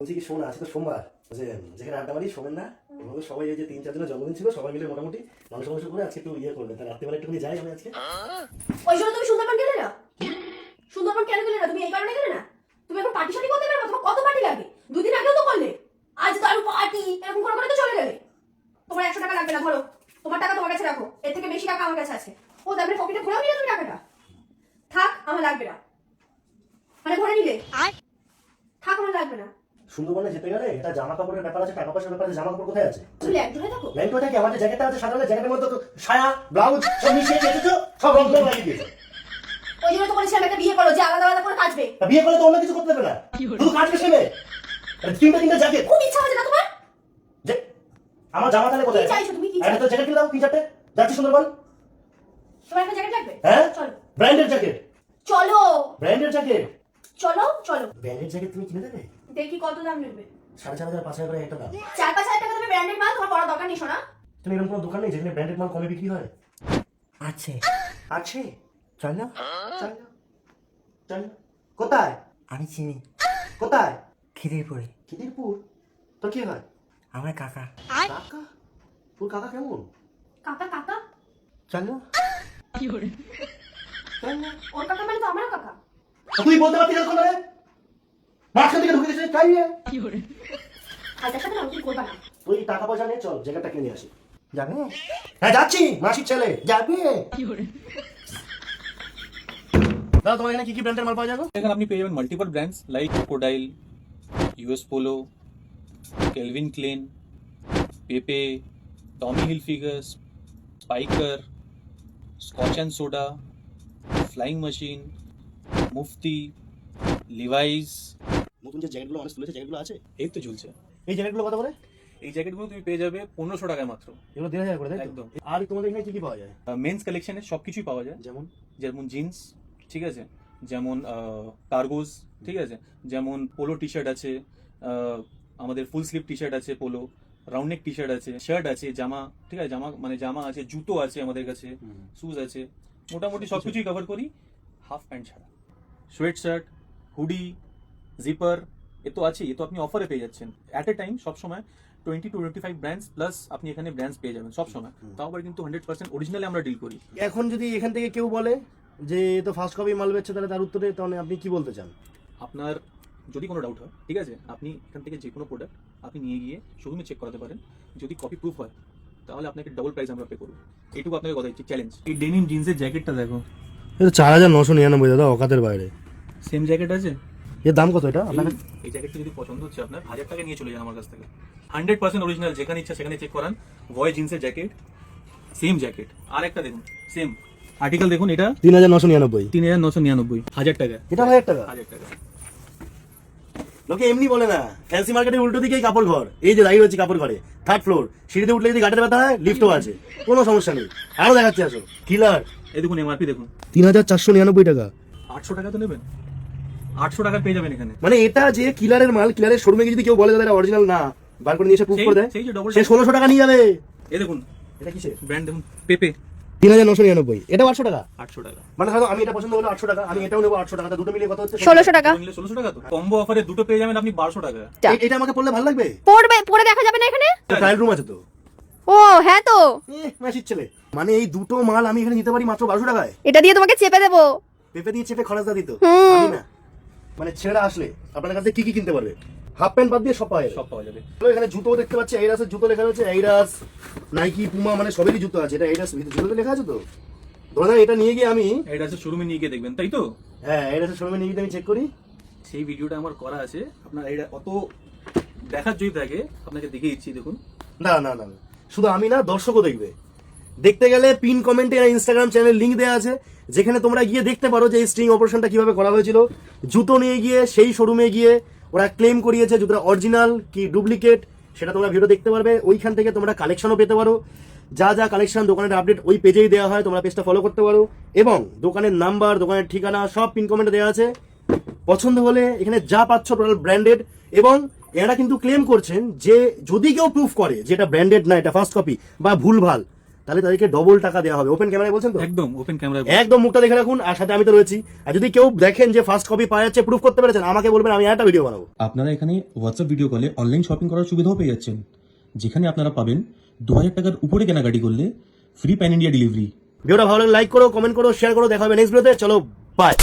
বলছি কি শোন আজকে তো সোমবার। যে যেখানে আড্ডা মারি শোনেন না ওভাবে সবাই এই যে তিন চার জনের জন্মদিন ছিল সবাই মিলে মোটামুটি মাংস মাংস করে আজকে একটু ইয়ে করবেন তার রাত্রিবেলা একটুখানি যাই আমি আজকে। ওই জন্য তুমি সুন্দরবন গেলে না? সুন্দরবন কেন গেলে না? তুমি এই কারণে গেলে না? তুমি এখন পার্টি শাটি করতে পারো তোমার কত পার্টি লাগে? দুদিন আগেও তো করলে। আজ তো আরও পার্টি এরকম করে করে তো চলে গেলে। তোমার একশো টাকা লাগবে না ধরো। তোমার টাকা তোমার কাছে রাখো। এর থেকে বেশি টাকা আমার কাছে আছে। ও তারপরে পকেটে ভরেও নিলে তুমি টাকাটা? থাক আমার লাগবে না। মানে ভরে নিলে? থাক আমার লাগবে না। সুন্দরবনে যেতে গেলে এটা জামা কাপড়ের ব্যাপার আছে টাকা পয়সার ব্যাপার আছে জামা কাপড় কোথায় আছে? তুমি ল্যান্ড ধরে থাকো। ল্যান্ড কোথায় কি? আমার যে জ্যাকেটটা আছে সাধারণ জ্যাকেটের মধ্যে তো সায়া ব্লাউজ সব মিশিয়ে রেখেছো সব রং রং লাগিয়ে দিয়েছ। ওই জন্য তো বলেছিলাম একটা বিয়ে করো যে আলাদা আলাদা করে কাচবে। তা বিয়ে করলে তো অন্য কিছু করতে দেবে না। শুধু কাজ পেছনে তিনটা তিনটা জ্যাকেট খুব ইচ্ছা হচ্ছে না তোমার? আমার জামা তাহলে কোথায়? চাইছো তুমি? কি একটা তো জ্যাকেট কিনে দাও তিন চারটে যাচ্ছি সুন্দরবন। তোমার একটা জ্যাকেট লাগবে? হ্যাঁ? চলো। ব্র্যান্ডেড জ্যাকেট চলো। ব্র্যান্ডেড জ্যাকেট চলো চলো। ব্র্যান্ডেড জ্যাকেট তুমি কিনে দেবে? দেখি কত দাম নেবে। সাড়ে চার হাজার পাঁচ হাজার করে একটা দাম। চার পাঁচ হাজার টাকা দেবে ব্র্যান্ডেড মাল তোমার পড়া দরকার নেই শোনা তুমি এরকম কোনো দোকান নেই যেখানে ব্র্যান্ডেড মাল কমে বিক্রি হয়? আছে। আছে? চলো চল চল কোথায়? আমি চিনি। কোথায়? খিদিরপুরে। খিদিরপুর? তো কি হয়? আমার কাকা। কাকা? তোর কাকা কেমন? কাকা কাকা? চলো চল না। ওর কাকা মানে তো আমারও কাকা। তুই বলতে পারতি এরকম করে মাঝখান থেকে ঢুকে দিয়েছিস চাই হাজার টাকা আমি করবা না? তুই টাকা পয়সা নিয়ে চল জ্যাকেটটা কিনে নিয়ে আসি। যাবে হ্যাঁ যাচ্ছি মাসির ছেলে। যাবে? দাদা তোমার এখানে কি কি ব্র্যান্ডের মাল পাওয়া যাবে? এখানে আপনি পেয়ে যাবেন multiple brands like Crocodile US Polo Calvin Klein Pepe Tommy Hilfiger Spykar Scotch and Soda Flying Machine Mufti Levi's নতুন যে জ্যাকেটগুলো অনেক তুলেছে জ্যাকেটগুলো আছে? এই তো ঝুলছে এই জ্যাকেটগুলো কত করে? এই জ্যাকেটগুলো তুমি পেয়ে যাবে পনেরোশো টাকায় মাত্র। এগুলো দেড় হাজার করে তাই তো? একদম। আর তোমাদের এখানে কি কি পাওয়া যায়? মেন্স কালেকশনে সব কিছুই পাওয়া যায়। যেমন? যেমন জিন্স ঠিক আছে? যেমন কার্গোজ ঠিক আছে? যেমন পোলো টি শার্ট আছে আমাদের ফুল স্লিভ টি শার্ট আছে polo round neck T shirt আছে শার্ট আছে জামা ঠিক আছে? জামা মানে জামা আছে জুতো আছে আমাদের কাছে শুজ আছে। মোটামুটি সব কিছুই কভার করি হাফ প্যান্ট ছাড়া। সোয়েট শার্ট হুডি জিপার এ তো আছে এ তো আপনি অফারে পেয়ে যাচ্ছেন। অ্যাট এ টাইম সবসময় twenty two twenty five brands plus আপনি এখানে ব্র্যান্ডস পেয়ে যাবেন সবসময়। তাও আবার কিন্তু হান্ড্রেড পার্সেন্ট অরিজিনালি আমরা ডিল করি। এখন যদি এখান থেকে কেউ বলে যে এ তো ফার্স্ট কপি মাল বেচছে তাহলে তার উত্তরে তাহলে আপনি কি বলতে চান? আপনার যদি কোনো ডাউট হয় ঠিক আছে? আপনি এখান থেকে যে কোনো প্রোডাক্ট আপনি নিয়ে গিয়ে শোরুমে চেক করাতে পারেন। যদি কপি প্রুফ হয় তাহলে আপনাকে ডবল প্রাইস আমরা পে করব। এইটুকু আপনাকে কথা দিচ্ছি চ্যালেঞ্জ এই ডেনিম জিন্সের জ্যাকেটটা দেখো। এটা চার হাজার নশো নিরানব্বই দাদা অকাতের বাইরে। সেম জ্যাকেট আছে? এর দাম কত এটা? আপনার এই- জ্যাকেটটা যদি পছন্দ হচ্ছে আপনার হাজার টাকা নিয়ে চলে যান আমার কাছ থেকে। হান্ড্রেড পার্সেন্ট অরিজিনাল যেখানে ইচ্ছা সেখানে চেক করান। ভয় জিন্সের জ্যাকেট সেম জ্যাকেট আর একটা দেখুন সেম আর্টিকেল দেখুন এটা। তিন হাজার নশো নিরানব্বই। তিন হাজার নশো নিরানব্বই হাজার টাকা। এটা হাজার টাকা? হাজার টাকা। লোকে এমনি বলে না ফ্যান্সি মার্কেটের উল্টো দিকেই কাপড় ঘর। এই যে দাঁড়িয়ে রয়েছে কাপড় ঘরে থার্ড ফ্লোর সিঁড়িতে উঠলে যদি গাটের ব্যথা হয় লিফটও আছে। কোনো সমস্যা নেই। আরও দেখাচ্ছি আসো। কিলার এই দেখুন এমআরপি দেখুন। তিন হাজার চারশো নিরানব্বই টাকা। আটশো টাকা তো নেবেন? আটশো টাকা পেয়ে যাবেন এখানে। মানে এটা যে কিলারের মাল কিলারের শোরুমে যদি কেউ বলে দাদা অরিজিনাল না বার করে নিয়ে এসে প্রুফ করে দেয় সেই যে double সে ষোলোশো টাকা নিয়ে যাবে। এই দেখুন এটা কিসে ব্র্যান্ড দেখুন পেপে তিন হাজার নশো নিরানব্বই। এটা আটশো টাকা? আটশো টাকা। মানে হয়তো আমি এটা পছন্দ হলো আটশো টাকা আমি এটাও নেব আটশো টাকা দুটো মিলিয়ে কত হচ্ছে? ষোলোশো টাকা। ষোলোশো টাকা তো? কম্বো অফারে দুটো পেয়ে যাবেন আপনি বারোশো টাকা। এটা আমাকে পড়লে ভালো লাগবে? পড়বে পড়ে দেখা যাবে না এখানে? ট্রায়াল রুম আছে তো। ও হ্যাঁ তো। এ মাসির ছেলে। মানে এই দুটো মাল আমি এখানে নিতে পারি মাত্র বারোশো টাকায়। এটা দিয়ে তোমাকে চেপে দেবো। পেঁপে দিয়ে চেপে খরচ দিত। আমি না। মানে ছেলেরা আসলে আপনার কাছে কি কি কিনতে পারবে? হাফ প্যান্ট বাদ দিয়ে সব পাওয়া যাবে। সব পাওয়া যাবে। এখানে জুতো দেখতে পাচ্ছি এইরাসের জুতো লেখা রয়েছে এইরাস নাইকি পুমা মানে সবেরই জুতো আছে। এটা এইরাস জুতো লেখা আছে তো? ধরে এটা নিয়ে গিয়ে আমি আছে শোরুমে নিয়ে গিয়ে দেখবেন তাই তো? হ্যাঁ এইরাসের শোরুমে নিয়ে গিয়ে আমি চেক করি। সেই ভিডিওটা আমার করা আছে। আপনার এইটা অত দেখার যদি থাকে আপনাকে দেখিয়ে দিচ্ছি দেখুন। না না না না। শুধু আমি না দর্শকও দেখবে। দেখতে গেলে পিন কমেন্টে ইনস্টাগ্রাম চ্যানেল লিঙ্ক দেওয়া আছে, যেখানে তোমরা গিয়ে দেখতে পারো যে স্ট্রিং অপারেশনটা কীভাবে করা হয়েছিল। জুতো নিয়ে গিয়ে, সেই শোরুমে গিয়ে ওরা ক্লেম করিয়েছে জুতোটা অরিজিনাল কি ডুপ্লিকেট সেটা তোমরা ভিডিও দেখতে পারবে। ওইখান থেকে তোমরা কালেকশনও পেতে পারো। যা যা কালেকশন দোকানের আপডেট ওই পেজেই দেওয়া হয়, তোমরা পেজটা ফলো করতে পারো। এবং দোকানের নাম্বার দোকানের ঠিকানা, সব পিন কমেন্টে দেওয়া আছে। পছন্দ হলে এখানে যা পাচ্ছ টোটাল ব্র্যান্ডেড এবং এরা কিন্তু ক্লেম করছেন যে যদি কেউ প্রুফ করে যে এটা ব্র্যান্ডেড না, এটা ফার্স্ট কপি বা ভুলভাল তাহলে তাদেরকে ডবল টাকা দেওয়া হবে। ওপেন ক্যামেরায় বলছেন তো? একদম ওপেন ক্যামেরা একদম মুখটা দেখে রাখুন আর সাথে আমি তো রয়েছি। আর যদি কেউ দেখেন যে ফার্স্ট কপি পাওয়া যাচ্ছে প্রুফ করতে পেরেছেন আমাকে বলবেন আমি একটা ভিডিও বানাবো। আপনারা এখানে হোয়াটসঅ্যাপ ভিডিও কলে অনলাইন শপিং করার সুবিধাও পেয়ে যাচ্ছেন। যেখানে আপনারা পাবেন দু হাজার টাকার উপরে কেনাকাটি করলে ফ্রি প্যান ইন্ডিয়া ডেলিভারি ভিডিওটা ভালো লাগলে লাইক করো কমেন্ট করো শেয়ার করো দেখা হবে নেক্সট ভিডিওতে চলো বাই